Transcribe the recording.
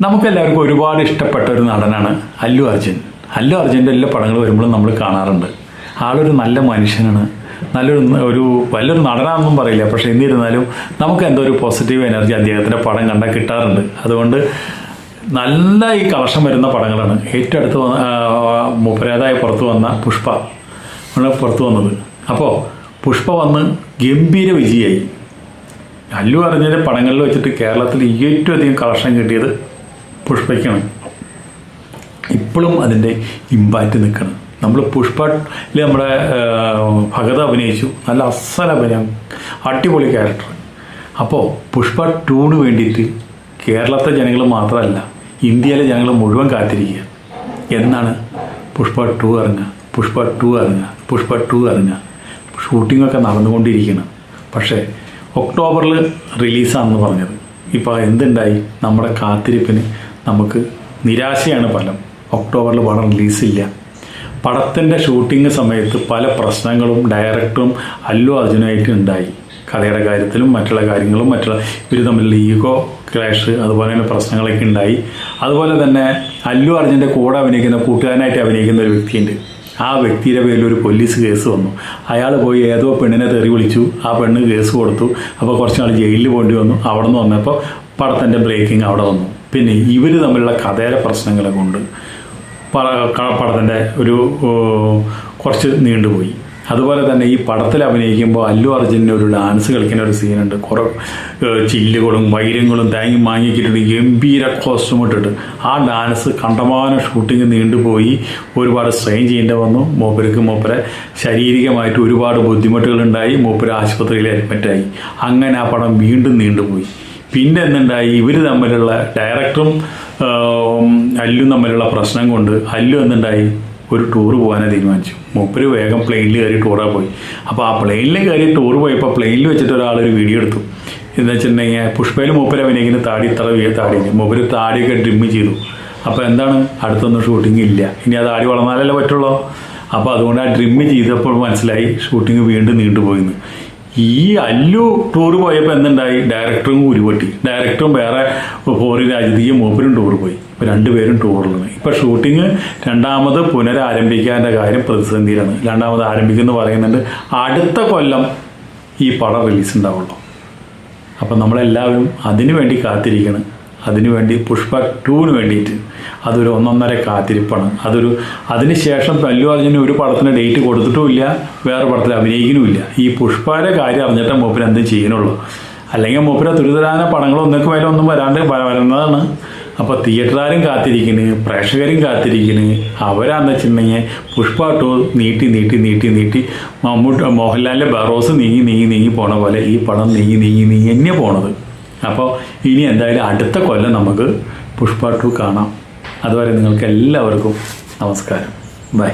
നമുക്കെല്ലാവർക്കും ഒരുപാട് ഇഷ്ടപ്പെട്ട ഒരു നടനാണ് അല്ലു അർജുൻ. അല്ലു അർജുന്റെ എല്ലാ പടങ്ങൾ വരുമ്പോഴും നമ്മൾ കാണാറുണ്ട്. ആളൊരു നല്ല മനുഷ്യനാണ്. നല്ലൊരു ഒരു വലിയൊരു നടനാണെന്നും പറയില്ല. പക്ഷേ എന്നിരുന്നാലും നമുക്ക് എന്തോ ഒരു പോസിറ്റീവ് എനർജി അദ്ദേഹത്തിന്റെ പടം കണ്ടാൽ കിട്ടാറുണ്ട്. അതുകൊണ്ട് നല്ല ഈ കളക്ഷൻ വരുന്ന പടങ്ങളാണ്. ഏറ്റവും അടുത്ത് വന്ന മുപ്പരേതായി പുറത്ത് വന്ന പുഷ്പ. പുറത്ത് വന്നത്. അപ്പോൾ പുഷ്പ വന്ന് ഗംഭീര വിജയമായി അല്ലു അറിഞ്ഞതിന്റെ പടങ്ങളിൽ വെച്ചിട്ട് കേരളത്തിൽ ഏറ്റവും അധികം കളക്ഷൻ കിട്ടിയത് പുഷ്പയ്ക്കാണ് ഇപ്പോഴും അതിന്റെ ഇമ്പാക്റ്റ് നിൽക്കണം നമ്മൾ പുഷ്പയിൽ നമ്മുടെ ഭഗത അഭിനയിച്ചു. നല്ല അസല അഭിനയം. അടിപൊളി ക്യാരക്ടർ അപ്പോൾ പുഷ്പ ടൂണ് വേണ്ടിയിട്ട് കേരളത്തെ ജനങ്ങൾ മാത്രമല്ല ഇന്ത്യയിലെ ജനങ്ങൾ മുഴുവൻ കാത്തിരിക്കുക. എന്നാണ് പുഷ്പ ടു ഇറങ്ങുക. പുഷ്പ ടു ഇറങ്ങുക. പുഷ്പ ടു ഇറങ്ങുക. ഷൂട്ടിങ്ങൊക്കെ നടന്നുകൊണ്ടിരിക്കണം. പക്ഷേ ഒക്ടോബറിൽ റിലീസാണെന്ന് പറഞ്ഞത്. ഇപ്പോൾ എന്തുണ്ടായി? നമ്മുടെ കാത്തിരിപ്പിന് നമുക്ക് നിരാശയാണ് ഫലം. ഒക്ടോബറിൽ പടം റിലീസില്ല. പടത്തിന്റെ ഷൂട്ടിംഗ് സമയത്ത് പല പ്രശ്നങ്ങളും ഡയറക്ടറും അല്ലു അർജുനായിട്ട് ഉണ്ടായി. കഥയുടെ കാര്യത്തിലും മറ്റുള്ള കാര്യങ്ങളും മറ്റുള്ള ഇവർ തമ്മിലുള്ള ഈഗോ ക്ലാഷ് അതുപോലെ തന്നെ പ്രശ്നങ്ങളൊക്കെ ഉണ്ടായി. അതുപോലെ തന്നെ അല്ലു അർജുന്റെ കൂടെ അഭിനയിക്കുന്ന കൂട്ടുകാരനായിട്ട് അഭിനയിക്കുന്ന ഒരു വ്യക്തിയുണ്ട്. ആ വ്യക്തിയുടെ പേരിൽ ഒരു പോലീസ് കേസ് വന്നു. അയാൾ പോയി ഏതോ പെണ്ണിനെ തെറി വിളിച്ചു. ആ പെണ്ണ് കേസ് കൊടുത്തു. അപ്പോൾ കുറച്ച് നാൾ ജയിലിൽ പോകേണ്ടി വന്നു. അവിടെ നിന്ന് വന്നപ്പോൾ പടത്തിന്റെ ബ്രേക്കിംഗ് അവിടെ വന്നു. പിന്നെ ഇവർ തമ്മിലുള്ള കഥയിലെ പ്രശ്നങ്ങളെ കൊണ്ട് പടത്തിന്റെ ഒരു കുറച്ച് നീണ്ടുപോയി. അതുപോലെ തന്നെ ഈ പടത്തിൽ അഭിനയിക്കുമ്പോൾ അല്ലു അർജുനെ ഒരു ഡാൻസ് കളിക്കുന്ന ഒരു സീനുണ്ട് കുറേ ചില്ലുകളും വൈരങ്ങളും തേങ്ങി വാങ്ങിക്കിട്ടുണ്ട് ഗംഭീര കോസ്റ്റ്യൂം ഇട്ടിട്ട് ആ ഡാൻസ് കണ്ടമാനം ഷൂട്ടിങ് നീണ്ടുപോയി. ഒരുപാട് സ്ട്രെയിൻ ചെയ്യേണ്ടി വന്നു. മൂപ്പർക്ക് മൂപ്പരെ ശാരീരികമായിട്ട് ഒരുപാട് ബുദ്ധിമുട്ടുകൾ ഉണ്ടായി മൂപ്പര് ആശുപത്രിയിൽ അഡ്മിറ്റായി അങ്ങനെ ആ പടം വീണ്ടും നീണ്ടുപോയി. പിന്നെ എന്തുണ്ടായി ഇവർ തമ്മിലുള്ള ഡയറക്ടറും അല്ലും തമ്മിലുള്ള പ്രശ്നം കൊണ്ട് അല്ലു എന്തുണ്ടായി? ഒരു ടൂർ പോകാനാണ് തീരുമാനിച്ചു. മൂപ്പര് വേഗം പ്ലെയിനിൽ കയറി ടൂറാ പോയി. അപ്പോൾ ആ പ്ലെയിനിൽ കയറി ടൂർ പോയപ്പോൾ പ്ലെയിനിൽ വെച്ചിട്ട് ഒരാൾ ഒരു വീഡിയോ എടുത്തു. എന്ന് വെച്ചിട്ടുണ്ടെങ്കിൽ പുഷ്പയിൽ മൂപ്പര് അഭിനയിക്കുന്ന താടി ഇത്ര വീ താടി മൂപ്പര് താടിയൊക്കെ ഡ്രിമ്മ് ചെയ്തു. അപ്പോൾ എന്താണ്? അടുത്തൊന്നും ഷൂട്ടിംഗ് ഇല്ല. ഇനി ആ താടി വളർന്നാലല്ലേ പറ്റുള്ളൂ? അപ്പോൾ അതുകൊണ്ട് ആ ഡ്രിമ്മ് ചെയ്തപ്പോൾ മനസ്സിലായി ഷൂട്ടിംഗ് വീണ്ടും നീണ്ടുപോയിന്ന്. ഈ അല്ലു ടൂർ പോയപ്പോൾ എന്തുണ്ടായി? ഡയറക്ടറും ഉരുപൊട്ടി ഡയറക്ടറും വേറെ ഫോറി രാജ്യത്തേക്ക് മൂപ്പരും ടൂർ പോയി. ഇപ്പോൾ രണ്ടുപേരും ടൂറിലാണ് ഇപ്പോൾ ഷൂട്ടിങ് രണ്ടാമത് പുനരാരംഭിക്കാന്റെ കാര്യം പ്രതിസന്ധിയിലാണ്. രണ്ടാമത് ആരംഭിക്കുന്നു പറയുന്നുണ്ട്. അടുത്ത കൊല്ലം ഈ പടം റിലീസ് ഉണ്ടാവുള്ളൂ. അപ്പം നമ്മളെല്ലാവരും അതിനു വേണ്ടി കാത്തിരിക്കണം. അതിനു വേണ്ടി പുഷ്പ ടൂവിന് വേണ്ടിയിട്ട് അതൊരു ഒന്നൊന്നര കാത്തിരിപ്പാണ്. അതൊരു അതിനുശേഷം തല്ലു അർജുന ഒരു പടത്തിന് ഡേറ്റ് കൊടുത്തിട്ടുമില്ല വേറെ പടത്തിൽ അഭിനയിക്കുന്നുമില്ല. ഈ പുഷ്പയുടെ കാര്യം അറിഞ്ഞിട്ട് മൂപ്പിന് എന്തും ചെയ്യണുള്ളൂ അല്ലെങ്കിൽ മൂപ്പര തുരിതരാന പടങ്ങളൊന്നൊക്കെ വരെ ഒന്നും വരാണ്ട് വരുന്നതാണ്. അപ്പോൾ തിയേറ്ററുകാരും കാത്തിരിക്കുന്നു പ്രേക്ഷകരും കാത്തിരിക്കുന്നു അവരാന്ന് വെച്ചിട്ടുണ്ടെങ്കിൽ പുഷ്പ ടു നീട്ടി നീട്ടി നീട്ടി നീട്ടി മമ്മൂട്ടി മോഹൻലാലിന്റെ ബറോസ് നീങ്ങി നീങ്ങി നീങ്ങി പോണ പോലെ ഈ പടം നീങ്ങി നീങ്ങി നീങ്ങി തന്നെ പോണത്. അപ്പോൾ ഇനി എന്തായാലും അടുത്ത കൊല്ലം നമുക്ക് പുഷ്പ ടു കാണാം. അതുവരെ നിങ്ങൾക്ക് എല്ലാവർക്കും നമസ്കാരം. ബൈ.